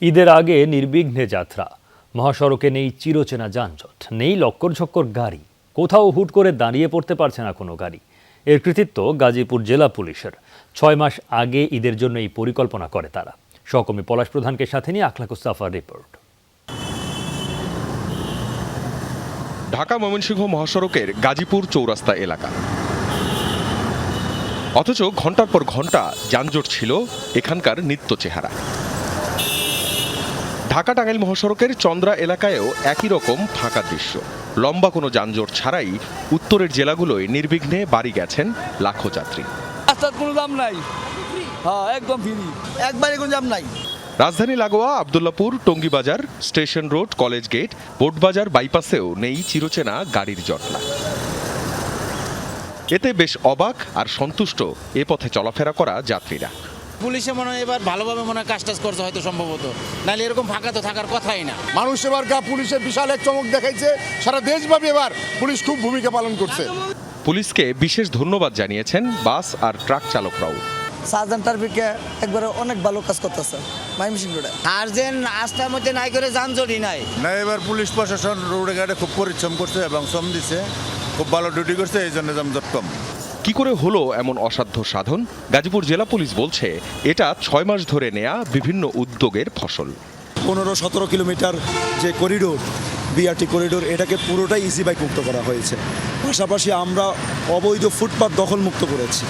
ঈদের আগে নির্বিঘ্নে যাত্রা। মহাসড়কে নেই চিরচেনা যানজট, নেই লক্কর ঝক্কর গাড়ি। কোথাও হুট করে দাঁড়িয়ে পড়তে পারছে না কোনো গাড়ি। এর কৃতিত্ব গাজীপুর জেলা পুলিশের। ছয় মাস আগে ঈদের জন্য এই পরিকল্পনা করে তারা। সহকর্মী পলাশ প্রধানকে সাথে নিয়ে আখলাকুস সাফার রিপোর্ট। ঢাকা ময়মনসিংহ মহাসড়কের গাজীপুর চৌরাস্তা এলাকা। অথচ ঘণ্টার পর ঘণ্টা যানজট ছিল এখানকার নিত্য চেহারা ঢাকা টাঙ্গাইল মহাসড়কের চন্দ্রা এলাকায়ও একই রকম ফাঁকা দৃশ্য। লম্বা কোনো যানজট ছাড়াই উত্তরের জেলাগুলোয় নির্বিঘ্নে বাড়ি গেছেন লাখো যাত্রী। রাস্তার কোনো দাম নাই। হ্যাঁ একদম ফ্রি একবারে কোনো জাম নাই। রাজধানী লাগোয়া Abdullahpur Tongibazar station road college gate Boardbazar বাইপাসেও নেই চিরচেনা গাড়ির জটলা। এতে বেশ অবাক আর সন্তুষ্ট এ পথে চলাফেরা করা যাত্রীরা। পুলিশে মনে হয় এবার ভালোভাবে মনে হয় কাজ টাজ করছে হয়তো সম্ভবত। নাহলে এরকম ফাঁকা তো থাকার কথাই না। মানুষ এবার গা পুলিশের বিশাল এক চমক দেখাইছে সারা দেশব্যাপী এবার পুলিশ খুব ভূমিকা পালন করছে। পুলিশকে বিশেষ ধন্যবাদ জানিয়েছেন বাস আর ট্রাক চালকরাও। সার্জন ট্রাফিকে একবারে অনেক ভালো কাজ করতেছে মাইমিসিং রোডে। আর যে রাস্তার মধ্যে নাই করে যানজটই নাই। না এবার পুলিশ প্রশাসন রোডে ঘাটে খুব পরিশ্রম করছে এবং শ্রম দিছে খুব ভালো ডিউটি করছে এই জন্য যানজট কম। কি করে হলো এমন অসাধ্য সাধন? গাজীপুর জেলা পুলিশ বলছে, এটা ছয় মাস ধরে নেয়া বিভিন্ন উদ্যোগের ফসল। পনেরো সতেরো কিলোমিটার যে করিডোর, বিআরটি করিডোর, এটাকে পুরোটাই ইজি বাইক মুক্ত করা হয়েছে। পাশাপাশি আমরা অবৈধ ফুটপাত দখলমুক্ত করেছি।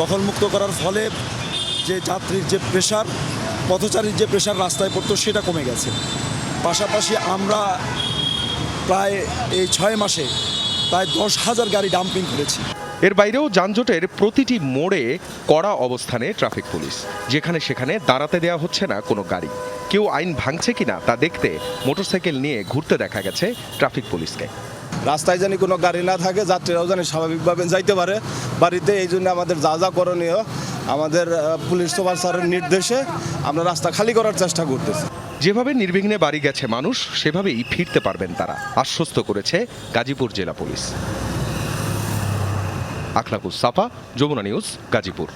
দখলমুক্ত করার ফলে যে যাত্রীর যে প্রেশার পথচারীর যে প্রেশার রাস্তায় পড়তো, সেটা কমে গেছে। পাশাপাশি আমরা প্রায় এই ছয় মাসে প্রায় দশ হাজার গাড়ি ডাম্পিং করেছি। এর বাইরেও যানজটের প্রতিটি মোড়ে কড়া অবস্থানে ট্রাফিক পুলিশ। যেখানে সেখানে দাঁড়াতে দেওয়া হচ্ছে না কোনো গাড়ি। কেউ আইন ভাঙছে কিনা তা দেখতে মোটরসাইকেল নিয়ে ঘুরতে দেখা গেছে ট্রাফিক পুলিশকে। রাস্তায় জানি কোনো গাড়ি না থাকে যাত্রীরাও জানি স্বাভাবিকভাবে যাইতে পারে। বাড়িতে এই জন্য আমাদের যা যা করণীয় আমাদের পুলিশ সুপার স্যারের নির্দেশে আমরা রাস্তা খালি করার চেষ্টা করতেছি। যেভাবে নির্বিঘ্নে বাড়ি গেছে মানুষ সেভাবেই ফিরতে পারবেন তারা আশ্বস্ত করেছে গাজীপুর জেলা police. Akhlakus Safa, Jamuna news, Gazipur.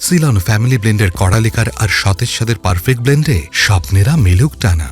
Ceylon family ব্লেন্ডের কড়ালিকার আর সতেজ সাদের পারফেক্ট ব্লেন্ডে স্বপ্নেরা মেলুক টানা।